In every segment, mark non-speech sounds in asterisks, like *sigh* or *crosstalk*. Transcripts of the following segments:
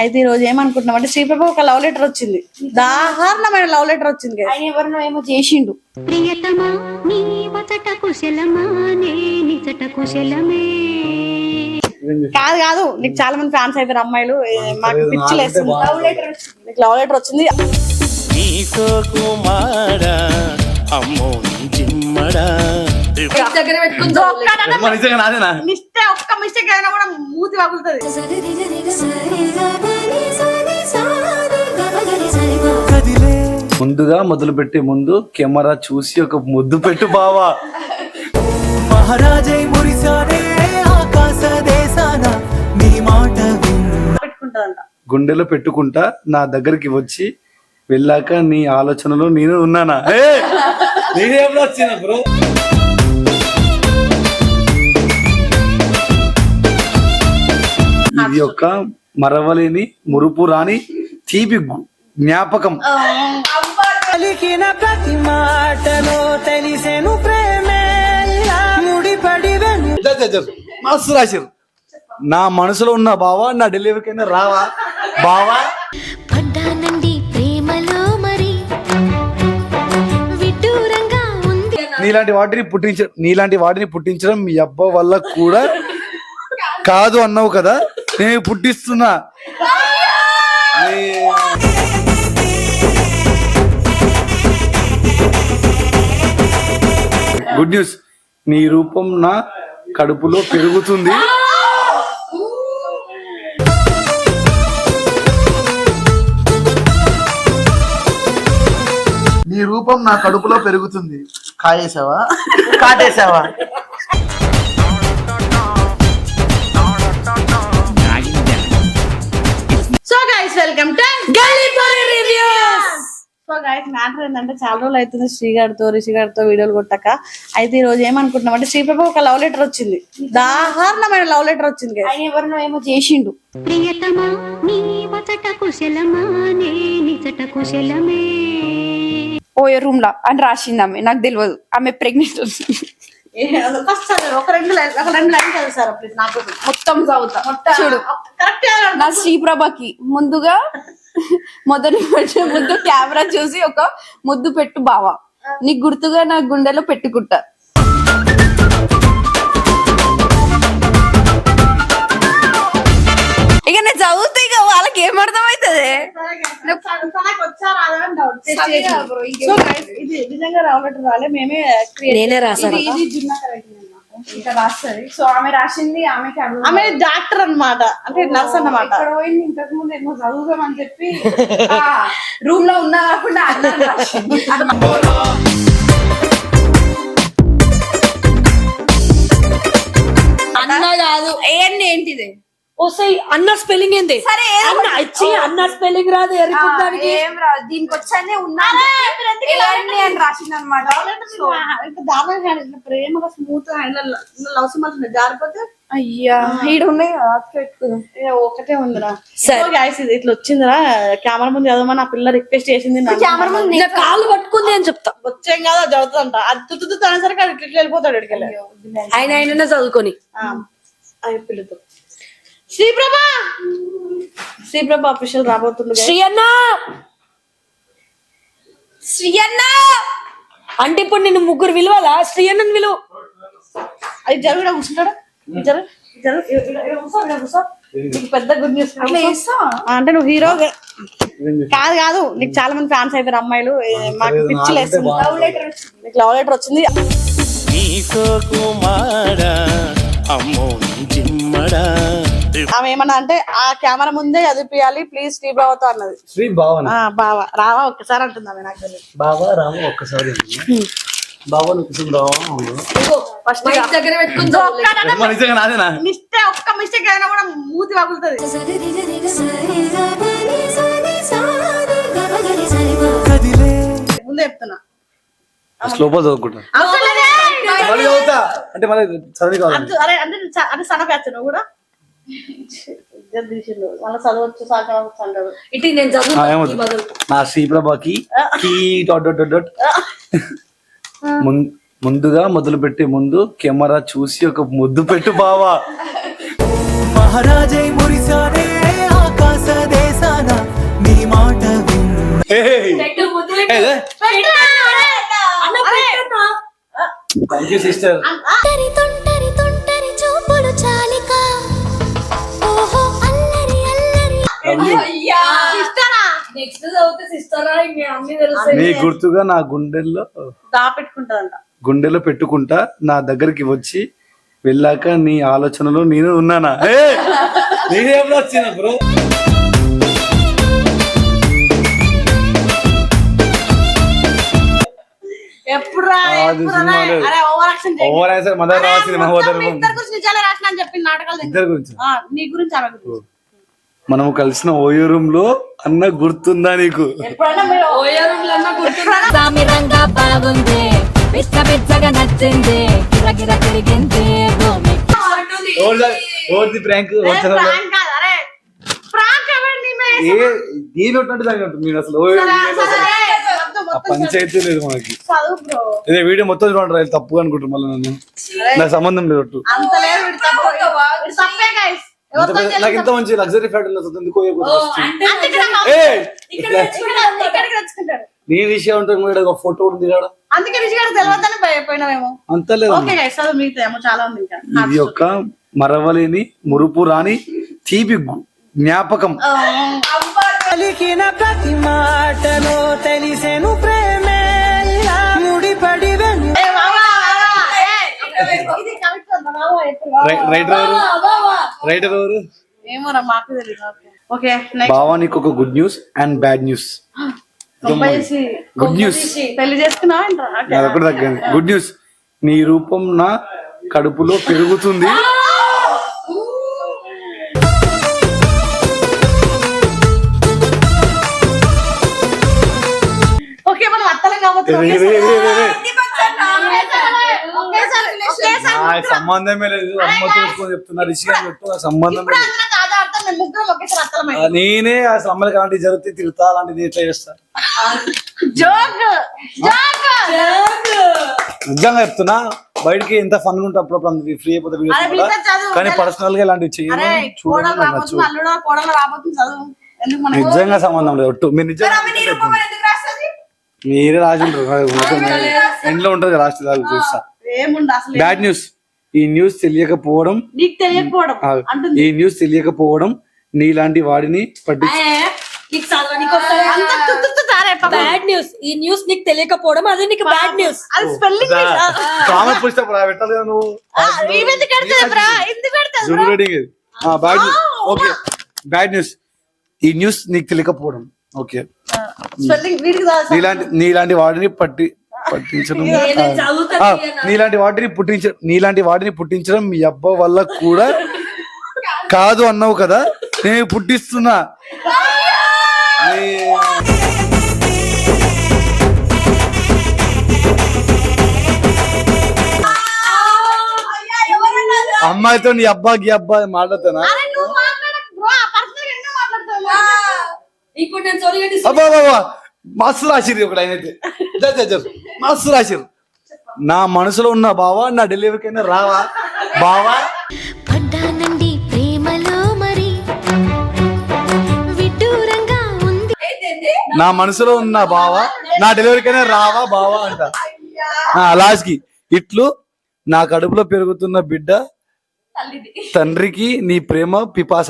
అయితే ఈ రోజు ఏమనుకుంటున్నాం అంటే శ్రీప్రభ ఒక లవ్ లెటర్ వచ్చింది. దారుణమైన లవ్ లెటర్ వచ్చింది. ఆయన ఎవరినో ఏమో చేసిండు. ప్రియతమా నీ వచట కుశలమా నే నిచట కుశలమే. కాదు కాదు నీకు చాలా మంది ఫ్యాన్స్ అయిపోయారు అమ్మాయిలు. మాకు పిచ్చి లవ్ లెటర్ వచ్చింది. నీకు లవ్ లెటర్ వచ్చింది? నీకో కుమార అమ్మో జిమ్మడా. దగ్గర నాదేనా మిస్టేక్ ఒక్క మిస్టేక్ అయినా కూడా మూతి పగులుతుంది ముందుగా మొదలు పెట్టే ముందు కెమెరా చూసి ఒక ముద్దు పెట్టు బావా. మహారాజై మురిసానే ఆకాశ దేశాన నీ మాట విన్నా. పెట్టుకుంటదంట గుండెలో పెట్టుకుంటా నా దగ్గరికి వచ్చి వెళ్ళాక నీ ఆలోచనలో నేను ఉన్నానా? ఏ! నేనేం వచ్చిన బ్రో? ఇది ఒక మరవలేని మురుపు రాని తీపి జ్ఞాపకం. పలికిన ప్రతి మాటలో తెలిసెను మస్తు రాశారు. నా మనసులో ఉన్న బావా నా డెలివరీకైనా రావా? బావా? నీలాంటి వాటిని పుట్టించ నీలాంటి వాటిని పుట్టించడం మీ అబ్బ వల్ల కూడా కాదు అన్నావు కదా? నేను పుట్టిస్తున్నా. Good news. నీ రూపం నా కడుపులో పెరుగుతుంది. నీ రూపం నా కడుపులో పెరుగుతుంది. కాయేసావా? కాటేసావా? Welcome to Gallipori reviews so guys matter ఏంటంటే చాలా రోజులు అవుతుంది శ్రీగారితో రిషి గారితో వీడియోలు కొట్టక. అయితే ఈ రోజు ఏమనుకుంటున్నాం అంటే శ్రీప్రభ ఒక లవ్ లెటర్ వచ్చింది. దారుణమైన లవ్ లెటర్ వచ్చింది. ఆయన ఎవరినో ఏమో చేసిండు. ప్రియతమా నీ వచట కుశలమా నే నిచట కుశలమే. పోయే రూమ్ లా? అని రాసింది ఆమె. నాకు తెలియదు ఆమె ప్రెగ్నెంట్ ఏ, ఫస్ట్ చదివి, ఒక రెండు లైన్ ఒక రెండు లైన్ చదువుతారు ప్లీజ్ నాకు. మొత్తం చదువుతా. చూడు. కరెక్ట్ నా శ్రీప్రభకి ముందుగా మొదటి ముద్దు కెమెరా చూసి ఒక ముద్దు పెట్టు బావా. నీకు గుర్తుగా నా గుండెలో పెట్టుకుంటా. ఇక నేను చదివితే ఇక వాళ్ళకి ఏం అర్థం అవుతుంది సో guys, ఇది నిజంగా లెటర్ రాలే. మేమే create నేనే. ఇది-. ఇంకా రాస్తుంది. సో ఆమె రాసింది ఆమెకి ఆమె డాక్టర్ అన్నమాట. అంటే నర్స్ అన్నమాట. ఇక్కడ పోయింది? ఇంతకు ముందు ఏమో చదువుదామని చెప్పి రూమ్లో ఉన్నా కాకుండా అన్న కాదు. ఏంటి ఏంటిది ఓసై అన్న స్పెల్లింగ్ ఏంది? సరే అన్న ఇచ్చి అన్న స్పెల్లింగ్ రాదు ఎరుకుందానికి ఏం రా దీనికి వచ్చానే ఉన్నా. ఏంటి అని రాసింది అనమాట ఇట్లా ప్రేమగా స్మూత్ హ్యాండిల్ లవ్ సింబల్స్ ఉన్నాయి జారిపోతే అయ్యా. ఈడ ఉన్నాయి ఒకటే ఉందిరా. గాయస్ ఇది ఇట్లా వచ్చిందిరా. కెమెరా ముందు చదవమని ఆ పిల్ల రిక్వెస్ట్ చేసింది నన్ను. కెమెరా ముందు నా కాళ్ళు పట్టుకుంది అని చెప్తా. వచ్చేం కదా చదువుతుందంట. అది తుత్తు అనేసరికి అది ఇట్లా వెళ్ళిపోతాడు ఇక్కడికి ఆయన ఆయననే చదువుకొని. పిల్లతో శ్రీప్రభ! శ్రీప్రభ అఫీషియల్ రాబోతుంది. శ్రీ అన్న శ్రీ అన్న అంటే ఇప్పుడు నిన్ను ముగ్గురు విలువాలా? శ్రీ అన్నని విలువ. అది జరుగు ఇక్కడ కూర్చుంటాడు? జరుగు పెద్ద గుడ్ న్యూస్ అంటే నువ్వు హీరో కాదు కాదు. నీకు చాలా మంది ఫ్యాన్స్ అయిపోయారు అమ్మాయిలు. మాకు పిచ్చి లేస్తుంది లవ్ లెటర్ నీకు లవ్ లెటర్ వచ్చింది. నీకో కుమార అమ్మో జిమ్మడా ఆమె ఏమన్నా అంటే ఆ కెమెరా ముందే చదివిపియాలి ప్లీజ్ శ్రీబావతో అన్నది. శ్రీ భావన ఆ బావా. రావా ఒక్కసారి అంటుంది ఆమె నాకు తెలియదు. బావా రామ ఒక్కసారి బావా ఫస్ట్ దగ్గర మిస్టేక్ ఒక్క మిస్టేక్ అయినా కూడా మూతి పగులుతుంది కదిలే. ముందే చెప్తున్నా. చదువుకుంటా. అంటే మళ్ళీ చదివి కావాలి. అంటే సన్న కూడా? ముందుగా మొదలు పెట్టే ముందు కెమెరా చూసి ఒక ముద్దు పెట్టు బావా. మహారాజై మురిసానే సిస్టర్ నీ గుర్తుగా నా గుండెల్లో దాపెట్టుకుంటదంట గుండెలో పెట్టుకుంటా నా దగ్గరికి వచ్చి వెళ్ళాక నీ ఆలోచనలో నేను ఉన్నానా? నేనేం వచ్చిన బ్రో? ఎప్పుడు ఓవర్ మదర్ రావాల్సింది మహోదర్ ఇద్దరు గురించి నాటకాలు ఇద్దరు గురించి? నీ గురించి ఆమె గురించి. మనము కలిసిన ఓయో రూమ్లో అన్న గుర్తుందా? నీకు బాగుంది నచ్చింది తిరిగింది ఓర్ది ప్రాంక్ ఏ దీని ఉన్నట్టు దాని ఉంటుంది మీరు అసలు పంచాయతీ లేదు మనకి. ఇదే వీడియో మొత్తం చూడండి రా, తప్పుగా అనుకుంటారు మళ్ళీ నన్ను. నాకు సంబంధం లేదు ఒట్టు. అంత లేదు వీడు తప్పు. వీడు తప్పే గైస్ ఇంత పెద్ద- నాకు ఇంత మంచి లగ్జరీ ఫ్లాట్ ఉంది ఎందుకు పోయకూడదు first? ఏయ్! *laughs* ఇక్కడికి తెచ్చుకుంటాడు నీ విషయం ఉంటుంది కూడా ఒక ఫోటో ఉంది కదా అందుకే రిషి గారికి తెలియదని భయపోయినామేమో అంత లేదు చాలా ఉంది ఇంకా. ఇది ఒక మరవలేని మురుపు రాని తీపి జ్ఞాపకం. పలికిన ప్రతి మాటలో తెలిసెను ప్రేమే. రైటర్ ఎవరు? రైటర్ ఎవరు? ఏమో రా మాకు తెలియదు ఓకే. నెక్స్ట్ బావా నీకు ఒక good news and bad news good news పెళ్ళి చేసుకున్నావా గుడ్ న్యూస్ నీ రూపం నా కడుపులో పెరుగుతుంది. *laughs* ఓకే మనం అత్తలం కాబట్టి రే, రే, రే, రే, రే. ఒకేసారి ఒకేసారి ఆ సంబంధమే లేదు. అమ్మ చూసుకొని చెప్తున్నా రిషి గారు పెట్టు ఆ సంబంధం లేదు. నేనే ఆ అమ్మలకి అలాంటివి జరిగితే తిరుగుతా అలాంటిది ఎట్లా చేస్తా? నిజంగా చెప్తున్నా బయటికి ఎంత ఫన్ ఉంటే అప్పుడప్పుడు అందుకు ఫ్రీ అయిపోతే. కానీ పర్సనల్గా ఇలాంటివి మనకు? నిజంగా సంబంధం లేదు ఒట్టు. మీరు నిజంగా మీరే రాసిండ్రు ఎండ్లో ఉంటుంది దాకా చూస్తా. బ్యాడ్ న్యూస్ ఈ న్యూస్ తెలియకపోవడం నీకు తెలియకపోవడం ఈ న్యూస్ తెలియకపోవడం నీలాంటి వాడిని. Bad news. ఈ న్యూస్ నీకు తెలియకపోవడం అది నీకు బ్యాడ్ న్యూస్. అది spelling bad okay bad news ఈ న్యూస్ నీకు తెలియకపోవడం. ఓకే. నీలాంటి నీలాంటి వాడిని పట్టి పట్టించడం నీలాంటి వాటిని పుట్టించ నీలాంటి వాటిని పుట్టించడం మీ అబ్బ వల్ల కూడా కాదు అన్నావు కదా? నేను పుట్టిస్తున్నా. అమ్మాయితో నీ అబ్బాకి అబ్బాయి మాట్లాడుతానా? అబ్బా బాబా మస్తు రాసిరు ఒకడు ఆయన అయితే. మస్తు రాసిరు నా మనసులో ఉన్న బావా నా డెలివరీకైనా రావా? బావా? పడ్డానండి ప్రేమలో మరి. విడ్డూరంగా ఉంది. నా మనసులో ఉన్న బావా నా డెలివరీకైనా రావా బావా అంట. లాస్ట్కి ఇట్లు నా కడుపులో పెరుగుతున్న బిడ్డ తండ్రికి నీ ప్రేమ పిపాస.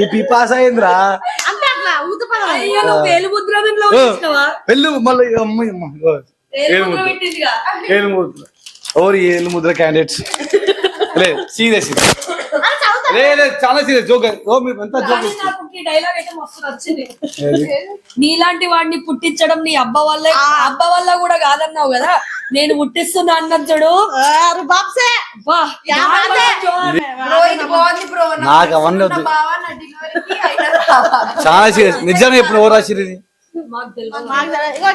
ఈ పిపాస ఏంద్రా? అంతే అట్లా ఊత పదం. అయ్యో నువ్వు వేలు ముద్ర మేము ఓ, చూసినావా వెళ్ళు మళ్ళీ అమ్మాయి అమ్మ, ఓ, ఏలు ముద్ర పెట్టిందిగా. ఏలు ముద్ర. ఓరి ఏలు ముద్ర క్యాండిడేట్స్ లే సీరియస్ లే లే చాలా సీరియస్ జోక్ ఓ మీరు ఎంత జోక్ కానీ నాకు ఈ డైలాగ్ అయితే మస్తు నచ్చింది. నీలాంటి వాడిని పుట్టించడం నీ అబ్బ వల్ల అబ్బ వల్ల కూడా కాదన్నావు కదా? నేను పుట్టిస్తున్నా అన్నది చూడు. బాప్సే. నాకు అవన్నీ వద్దు? చాలా సీరియస్ నిజంగా ఎప్పుడు ఎవరు రాసిరు ఇది?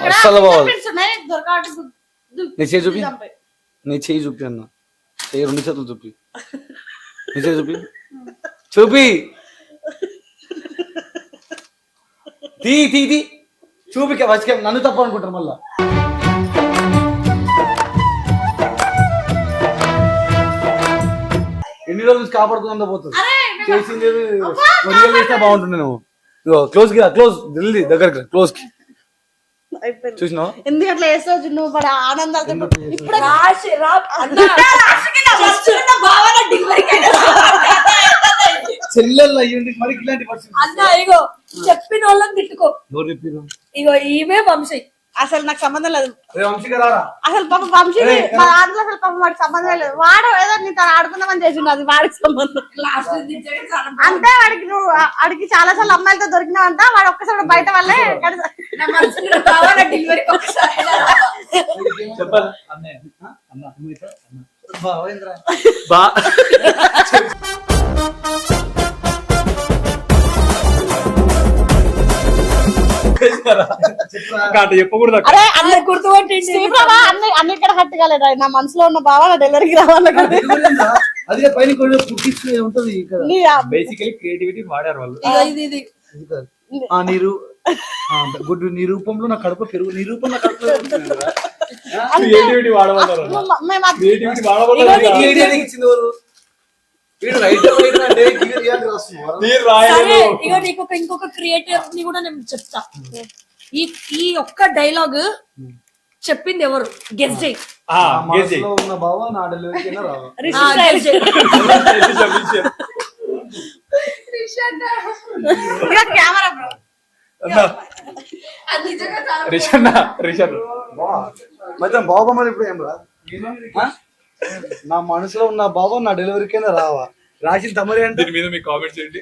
అస్సలు బాగోదు. నీ చేయి చూపి. నీ చేయి చూపి అన్న. చేయి రెండు చేతులు చూపి. నీ చేయి చూపి. చూపి. తీ తీ తీ. చూపిక వచ్చి నన్ను తప్ప అనుకుంటారు మళ్ళా. ఎన్ని రోజులు నుంచి కాపాడుకుందా పోతుంది? చేసింది చేసినా బాగుంటుండే నువ్వు. క్లోజ్కి క్లోజ్ ఢిల్లీ దగ్గరికి క్లోజ్కి. అయిపోయింది. చూసినావు? ఎందుకు అట్లా వేస్తావు నువ్వు పడే ఆనందాలతో ఇప్పుడు రాశి రా అన్న. చేస్తున్న భావన డెలివరీకి అయినా చెల్లెళ్ళు అయ్యండి మరి ఇలాంటి పరిస్థితి అన్న ఇగో చెప్పిన వాళ్ళని తిట్టుకో. ఎవరు చెప్పారు ఇగో ఈమె వంశీ. అసలు నాకు సంబంధం లేదు. అసలు పాప వంశీ మా దాంట్లో అసలు పాప వాడికి సంబంధం లేదు. వాడు ఏదో నీతో ఆడుకుందామని చేసిండు అది వాడికి సంబంధం అంటే వాడికి నువ్వు వాడికి చాలా సార్లు అమ్మాయిలతో దొరికినావంట వాడు ఒక్కసారి బయట నా బా. చెప్పకూడదు అరే అన్న ఇక్కడ హట్ కాలేదు నా మనసులో ఉన్న భావ నా డెలివరీకి రావాలి అదే పైన ఉంటది బేసికలీ క్రియేటివిటీ వాడారు వాళ్ళు. ఇది. ఆ నీరు నీ రూపంలో నా కడుపు పెరుగు నీ. క్రియేటివిటీ వాడమన్నారు క్రియేటివిటీ వాడమన్నారు ఒక ఇంకొక క్రియేటివ్ని కూడా నేను చెప్తా. ఈ ఈ ఒక్క డైలాగ్ చెప్పింది ఎవరు? గెస్ట్ చేయి. ఉన్న బావ నా *laughs* *laughs* కెమెరా బ్రో. రిషన్ రిషన్ మొత్తం బాబమ్మలు ఇప్పుడు ఏం రా? నా మనసులో ఉన్న బావ నా డెలివరీకైనా రావా? రాసిన తమరి అంటే? మీద మీ కామెంట్స్ ఏంటి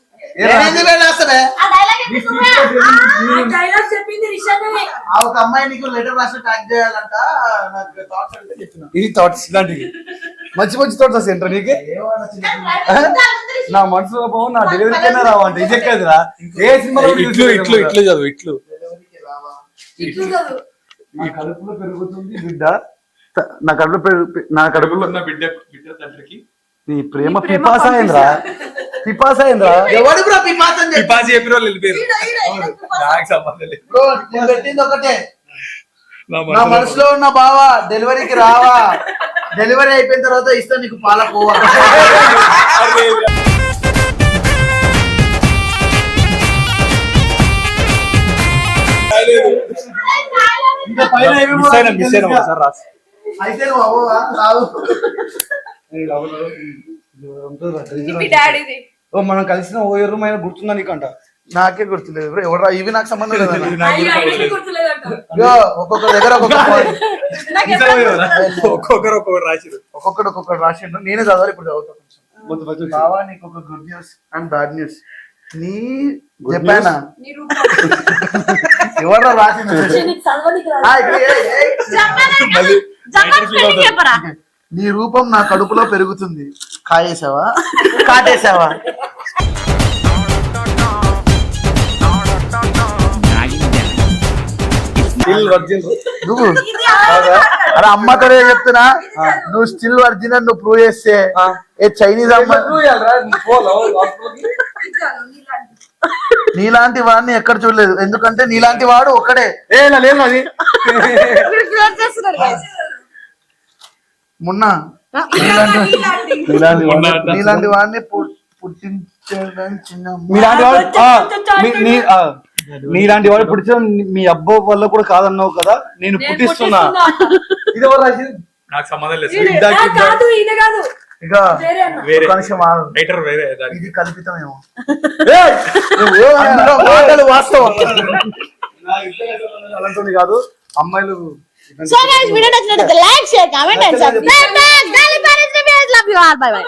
ఒక అమ్మాయి నీకు లెటర్ రాసి ట్యాగ్ చేయాలంట నాకు థాట్స్ అంటే చెప్తున్నా ఇది థాట్స్ ఇలాంటివి. మంచి మంచి థాట్స్ వస్తాయి ఏంట్రా నీకు? నా మనసులో బావ నా డెలివరీకైనా రావా అంటే ఇది ఎక్కదిరా ఏ సినిమాలో ఇట్లు ఇట్లు ఇట్లు చదువు ఇట్లు. నా కడుపులో పెరుగుతుంది బిడ్డ. నా కడుపులో పెరుగు నా కడుపులో ఉన్న బిడ్డ బిడ్డ తండ్రికి నీ ప్రేమ పిపాసాయంద్రా పిపాసాయంద్రా ఎవడు బ్రో పిపాసం చెప్పి? పిపాసి చెప్పిన వాళ్ళు వెళ్ళిపోయారు. నాకు సంబంధం లేదు. బ్రో నేను పెట్టింది ఒకటే. నా మనసులో ఉన్న బావా డెలివరీకి రావా? డెలివరీ అయిపోయిన తర్వాత ఇస్తా నీకు పాల రాసి. అయితే నువ్వు అవ్వవా? రావు. ఓ మనం కలిసిన ఓ రూమ్ అయినా గుర్తుందా నీకంట? నాకే గుర్తులేదు. బ్రో ఎవరు? ఇవి నాకు సంబంధం లేదు ఒక్కొక్క దగ్గర. ఒక్కొక్కరు ఒక్కొక్కరు రాసిరు. ఒక్కొక్కడు ఒక్కొక్కడు రాసిండు నేనే చదవాలి ఇప్పుడు చదువుతా కొంచెం. బావా నీకు ఒక good news and bad news నీ చెప్పానా? నీ రూపం. ఎవరు రాసింది నీ రూపం నా కడుపులో పెరుగుతుంది. కాయేసావా కాటేసావా నువ్వు? అరే అమ్మతోనే చెప్తున్నా. నువ్వు స్టిల్ వర్జిన్ అని నువ్వు ప్రూవ్ చేస్తే ఏ చైనీస్ అమ్మ నీలాంటి వాడిని ఎక్కడ చూడలేదు. ఎందుకంటే నీలాంటి వాడు ఒక్కడే. లేదు అది మొన్న నీలాంటి వాడిని. మీలాంటి వాడు ఆ, మీ- నీలాంటి వాడు అబ్బో వల్ల కూడా కాదన్నావు కదా నేను నేను పుట్టిస్తున్నా. ఇది ఎవరు రాసింది? నాకు సంబంధం లేదు. ఇక ఇది కల్పితమేమో. ఏయ్! అందులో మాటలు వాస్తవం. అలాంటి కాదు. అమ్మాయిలు సో గైస్ వీడియో నచ్చినట్లయితే like share comment and subscribe గాలి పారేసిన love you all bye bye